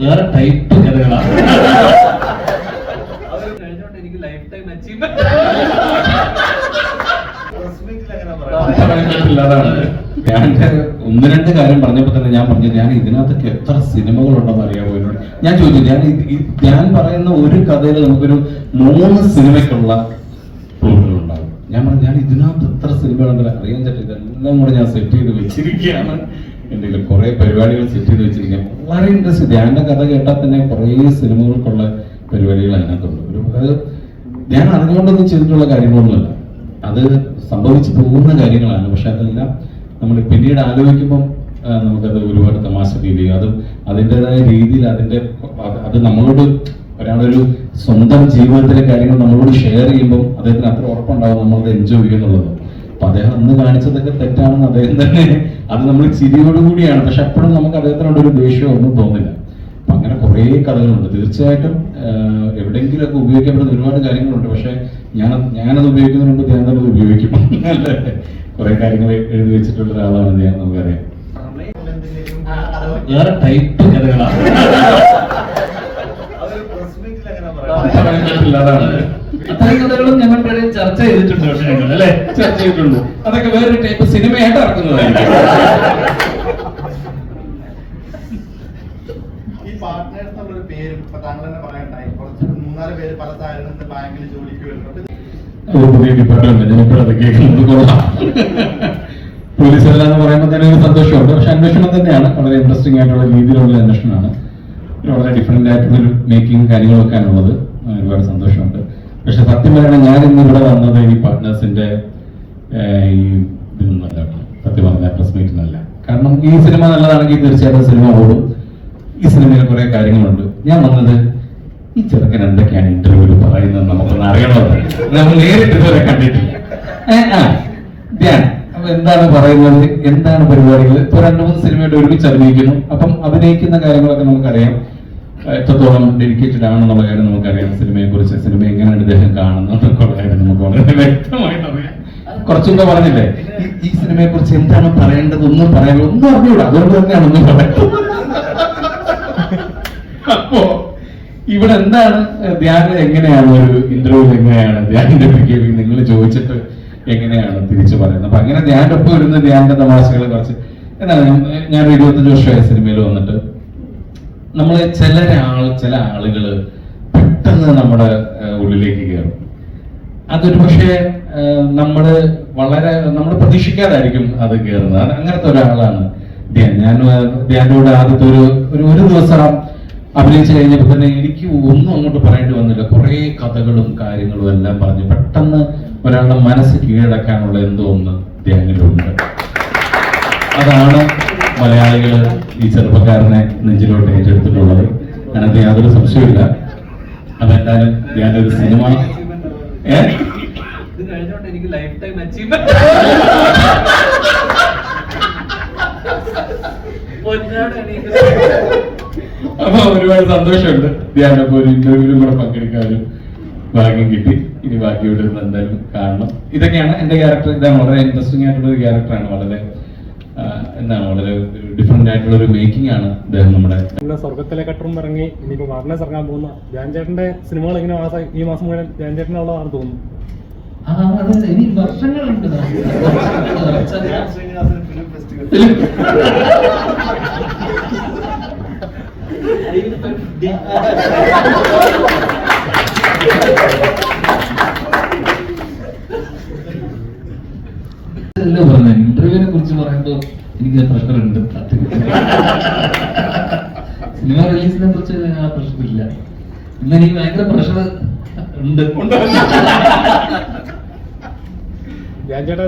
വേറെ ടൈപ്പ് കഥകളാണ്. എനിക്ക് ലൈഫ് ടൈം അച്ചീവ്മെന്റ് ഞാൻ ഒന്ന് രണ്ട് കാര്യം പറഞ്ഞപ്പോ തന്നെ ഞാൻ പറഞ്ഞു ഞാൻ ഇതിനകത്തൊക്കെ എത്ര സിനിമകളുണ്ടെന്ന് അറിയാമോ എന്നോട്? ഞാൻ ചോദിച്ചു ഞാൻ ഞാൻ പറയുന്ന ഒരു കഥയിൽ നമുക്കൊരു മൂന്ന് സിനിമയ്ക്കുള്ള പ്ലോട്ടുകൾ ഉണ്ടാകും ഞാൻ പറഞ്ഞു ഞാൻ ഇതിനകത്ത് എത്ര സിനിമകളുണ്ടെന്ന് അറിയാൻ പറ്റില്ല. എല്ലാം കൂടെ ഞാൻ സെറ്റ് ചെയ്ത് വെച്ചിരിക്കുകയാണ്. എന്റെ കുറേ പരിപാടികൾ സെറ്റ് ചെയ്ത് വെച്ചിരിക്കാം വളരെ ഇൻട്രസ്റ്റ് ധ്യാന്റെ കഥ കേട്ടാൽ തന്നെ കുറേ സിനിമകൾക്കുള്ള പരിപാടികൾ അതിനകത്തുണ്ട്. ഒരു അത് ഞാൻ അറിഞ്ഞുകൊണ്ടൊന്നും ചെയ്തിട്ടുള്ള കാര്യങ്ങളൊന്നുമല്ല. അത് സംഭവിച്ചു പോകുന്ന കാര്യങ്ങളാണ്. പക്ഷെ അതെല്ലാം നമ്മൾ പിന്നീട് ആലോചിക്കുമ്പം നമുക്കത് ഒരുപാട് തമാശ രീതി അതും അത് അതിന്റെതായ രീതിയിൽ അതിന്റെ അത് അത് നമ്മളോട് ഒരാളൊരു സ്വന്തം ജീവിതത്തിലെ കാര്യങ്ങൾ നമ്മളോട് ഷെയർ ചെയ്യുമ്പോൾ അദ്ദേഹത്തിന് അത്ര ഉറപ്പുണ്ടാവും നമ്മളത് എൻജോയ് ചെയ്യുന്നുള്ളത്. അപ്പൊ അദ്ദേഹം അന്ന് കാണിച്ചതൊക്കെ തെറ്റാണെന്ന് അദ്ദേഹം തന്നെ അത് നമ്മൾ ചിരിയോടുകൂടിയാണ് പക്ഷെ അപ്പോഴും നമുക്ക് അദ്ദേഹത്തിനോട് ഒരു ദേഷ്യമോ ഒന്നും തോന്നില്ല. അപ്പൊ അങ്ങനെ കുറേ കഥകളുണ്ട്. തീർച്ചയായിട്ടും എവിടെയെങ്കിലുമൊക്കെ ഉപയോഗിക്കപ്പെടുന്ന ഒരുപാട് കാര്യങ്ങളുണ്ട്. പക്ഷെ ഞാൻ ഞാനത് ഉപയോഗിക്കുന്നതിന് മുമ്പ് ധ്യാൻ തന്നെ അത് ഉപയോഗിക്കും. അല്ലേ? കുറേ കാര്യങ്ങൾ എഴുതി വെച്ചിട്ടുള്ള ഒരാളാണ് ധ്യാൻ നമുക്കറിയാം. വേറെ ടൈപ്പ് കഥകളാണ്. അതാണ്. കഥകളും ഞങ്ങൾ പഴയ ചർച്ച ചെയ്തിട്ടുണ്ട് പക്ഷേ ഞങ്ങൾ അല്ലേ? ചർച്ച ചെയ്തിട്ടുണ്ട് അതൊക്കെ വേറൊരു ടൈപ്പ് സിനിമയായിട്ട് ഇറക്കുന്നതായിരിക്കും. പുതിയ ഡിപ്പാർട്ട്മെന്റ്. ഞാനിപ്പോഴത് കേൾക്കുന്നത്. കൊള്ളാം. പോലീസ് എന്ന് പറയുമ്പോൾ തന്നെ ഒരു സന്തോഷമുണ്ട്. പക്ഷെ അന്വേഷണം തന്നെയാണ്. വളരെ ഇൻട്രസ്റ്റിംഗ് ആയിട്ടുള്ള രീതിയിലുള്ള അന്വേഷണമാണ്. വളരെ ഡിഫറെന്റ് ആയിട്ടുള്ള ഒരു മേക്കിംഗ് കാര്യങ്ങളൊക്കെ ആണുള്ളത്. ആ, ഒരുപാട് സന്തോഷമുണ്ട്. പക്ഷെ സത്യം പറയണ ഞാൻ ഇന്ന് ഇവിടെ വന്നത് ഈ പാർട്ട്നേഴ്സിന്റെ ഈ ഇതിനൊന്നല്ല. സത്യം പറഞ്ഞ പ്രസ് മീറ്റിനല്ല കാരണം ഈ സിനിമ നല്ലതാണെങ്കിൽ തീർച്ചയായിട്ടും സിനിമ ഓടും. ഈ സിനിമയിൽ കുറെ കാര്യങ്ങളുണ്ട്. ഞാൻ വന്നത് ഈ ചെറുക്കൻ എന്തൊക്കെയാണ് ഇന്റർവ്യൂവിൽ പറയുന്നത് നമുക്കൊന്ന് അറിയണമെന്ന് നമ്മൾ നേരിട്ട് ഇതുവരെ കണ്ടിട്ടില്ല. എന്താണ് പറയുന്നത്? എന്താണ് പരിപാടികൾ ഇപ്പൊ രണ്ടു മൂന്ന് സിനിമയുടെ ഒരുമിച്ച് അഭിനയിക്കുന്നു. അപ്പം അഭിനയിക്കുന്ന കാര്യങ്ങളൊക്കെ നമുക്കറിയാം. എത്രത്തോളം ഡെഡിക്കേറ്റഡ് ആണെന്നുള്ള കാര്യം നമുക്കറിയാം. സിനിമയെ കുറിച്ച് സിനിമ എങ്ങനെയാണ് ഇദ്ദേഹം കാണുന്നത് എന്നൊക്കെയുള്ള കാര്യം നമുക്ക് വളരെ വ്യക്തമായിട്ട് അറിയാം. കുറച്ചുകൂടെ പറഞ്ഞില്ലേ? ഈ- സിനിമയെ കുറിച്ച് എന്താണ് പറയേണ്ടത് ഒന്നും പറയാൻ ഒന്നും അറിഞ്ഞൂടാ. അതുകൊണ്ട് തന്നെയാണ് ഒന്നും പറയുന്നത് അപ്പോ ഇവിടെ എന്താണ് ധ്യാൻ എങ്ങനെയാണ് ഒരു ഇന്റർവ്യൂ എങ്ങനെയാണ് ധ്യാനിന്റെ ബിഹേവിയർ നിങ്ങൾ ചോദിച്ചിട്ട് എങ്ങനെയാണ് തിരിച്ചു പറയുന്നത്? അപ്പൊ അങ്ങനെ ധ്യാന്റെ ഒപ്പം വരുന്ന ധ്യാനിന്റെ തമാശകളെ കുറച്ച് എന്താണ് ഞാൻ- ഇരുപത്തഞ്ച് വർഷമായ സിനിമയിൽ വന്നിട്ട് നമ്മൾ ചില ആൾ ചില ആളുകൾ പെട്ടെന്ന് നമ്മുടെ ഉള്ളിലേക്ക് കയറും. അതൊരു പക്ഷേ നമ്മൾ വളരെ നമ്മൾ പ്രതീക്ഷിക്കാതായിരിക്കും അത് കയറുന്നത്. അങ്ങനത്തെ ഒരാളാണ് ധ്യാൻ. ഞാൻ ധ്യാന്റെ കൂടെ ആദ്യത്തെ ഒരു ഒരു ഒരു ദിവസം അഭിനയിച്ചു കഴിഞ്ഞപ്പോൾ തന്നെ എനിക്ക് ഒന്നും അങ്ങോട്ട് പറയേണ്ടി വന്നില്ല. കുറേ കഥകളും കാര്യങ്ങളും എല്ലാം പറഞ്ഞു. പെട്ടെന്ന് ഒരാളുടെ മനസ്സ് കീഴടക്കാനുള്ള എന്തോ ഒന്ന് ധ്യാനിലുണ്ട്. അതാണ് മലയാളികൾ ഈ ചെറുപ്പക്കാരനെ നെഞ്ചിലോട്ട് ഏറ്റെടുത്തിട്ടുള്ളത്. അതിനകത്ത് യാതൊരു സംശയമില്ല അതെന്തായാലും ഞാനൊരു സിനിമ എനിക്ക് ലൈഫ് ടൈം അച്ചീവ്മെന്റ് അപ്പൊ ഒരുപാട് സന്തോഷമുണ്ട്. ധ്യാനപ്പോ ഒരു ഇന്റർവ്യൂവിലും കൂടെ പങ്കെടുക്കാനും ഭാഗ്യം കിട്ടി. ഇനി ബാക്കിയോട് എന്തായാലും കാണണം. ഇതൊക്കെയാണ് എന്റെ ക്യാരക്ടർ ഇതാണ് വളരെ ഇൻട്രസ്റ്റിംഗ് ആയിട്ടുള്ള ഒരു ക്യാരക്ടറാണ് വളരെ എന്താണ്? വളരെ ഡിഫറെന്റ് ആയിട്ടുള്ള ഒരു മേക്കിംഗ് ആണ് അദ്ദേഹം നമ്മുടെ സ്വർഗത്തിലെ കട്ടറും ഇറങ്ങി ഇനിയിപ്പോ വാർണേഴ്സ് ഇറങ്ങാൻ പോകുന്ന ജാൻചേട്ടന്റെ ചേട്ടന്റെ സിനിമകൾ ഇങ്ങനെ മാസം ഈ മാസം മുഴുവൻ ധ്യാൻ ചേട്ടനുള്ളതാണെന്ന് തോന്നുന്നു ഇനി വർഷങ്ങളുണ്ട് ഫിലിം കുറിച്ച് പറയുമ്പോൾ എനിക്ക് പ്രഷർ ഉണ്ട്. സിനിമ റിലീസിനെ കുറിച്ച് ആ പ്രഷർ ഇല്ല. ഇന്ന് എനിക്ക് ഭയങ്കര പ്രഷർ ഉണ്ട്. ധ്യാൻ ചേട്ടാ